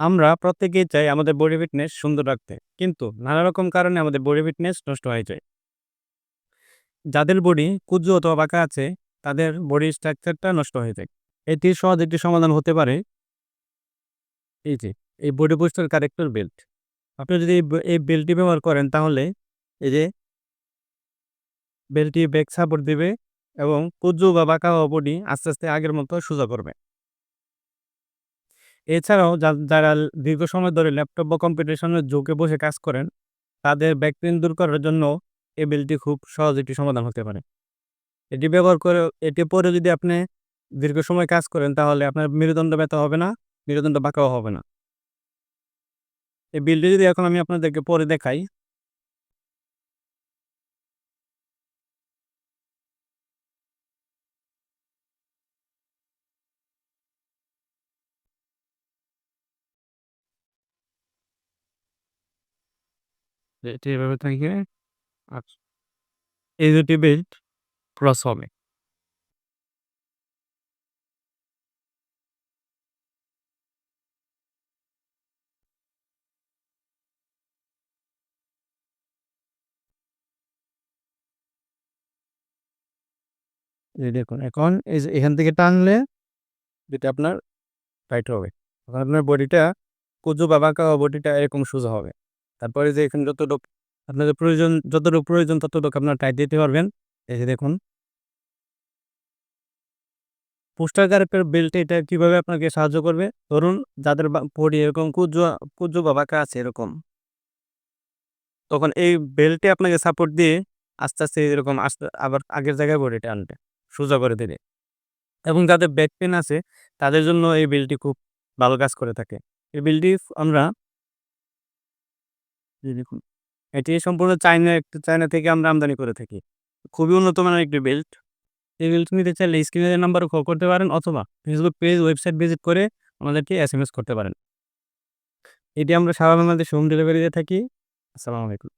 আমরা প্রত্যেকেই চাই আমাদের বডি ফিটনেস সুন্দর রাখতে। কিন্তু নানা রকম কারণে আমাদের বডি ফিটনেস নষ্ট হয়ে যায়। যাদের বডি কুজ্জু অথবা বাঁকা আছে, তাদের বডি স্ট্রাকচারটা নষ্ট হয়ে যায়। এটির সহজ একটি সমাধান হতে পারে। এই যে, এই বডি বুস্টার কারেক্টর বেল্ট আপনি যদি এই বেল্টটি ব্যবহার করেন, তাহলে এই যে বেল্টটি ব্যাক সাপোর্ট দিবে এবং কুজ্জু বা বাঁকা বডি আস্তে আস্তে আগের মতো সোজা করবে। এছাড়াও যারা দীর্ঘ সময় ধরে ল্যাপটপ বা কম্পিউটারের সামনে ঝুঁকে বসে কাজ করেন, তাদের ব্যাকপেন দূর করার জন্য এই বিলটি খুব সহজ একটি সমাধান হতে পারে। এটি ব্যবহার করে, এটি পরে যদি আপনি দীর্ঘ সময় কাজ করেন, তাহলে আপনার মেরুদণ্ড ব্যথা হবে না, মেরুদণ্ড বাঁকাও হবে না। এই বিলটি যদি এখন আমি আপনাদেরকে পরে দেখাই এটি এভাবে থাকে আচ্ছা এই দুটি বেল্ট ক্রস হবে। দেখুন, এখন এই যে এখান থেকে টানলে যেটা আপনার টাইট হবে। আপনার বডিটা কুজু বা বাঁকা বডিটা এরকম সোজা হবে। তারপরে যে এখানে যতটুক আপনাদের প্রয়োজন, যতটুকু প্রয়োজন ততটুকু আপনার টাইট দিতে পারবেন। এই যে দেখুন। পোস্টার কারেক্টার বেল্ট এটা কীভাবে আপনাকে সাহায্য করবে? ধরুন, যাদের বডি এরকম কুজু কুজু বা আছে এরকম। তখন এই বেল্টে আপনাকে সাপোর্ট দিয়ে আস্তে আস্তে এরকম আস্তে, আবার আগের জায়গায় বডিটা আনবে সোজা করে দেবে। এবং যাদের ব্যাক পেন আছে, তাদের জন্য এই বিলটি খুব ভালো কাজ করে থাকে। এই বিলটি আমরা দেখুন। এটি সম্পূর্ণ চায়না, একটু চায়না থেকে আমরা আমদানি করে থাকি। খুবই উন্নত মানের একটি বেল্ট। এই বেল্ট নিতে চাইলে স্ক্রিনের নাম্বারে কল করতে পারেন অথবা ফেসবুক পেজ ওয়েবসাইট ভিজিট করে আমাদেরকে এস এম এস করতে পারেন। এটি আমরা সারা বাংলাদেশ হোম ডেলিভারি দিয়ে থাকি। আসসালামু আলাইকুম।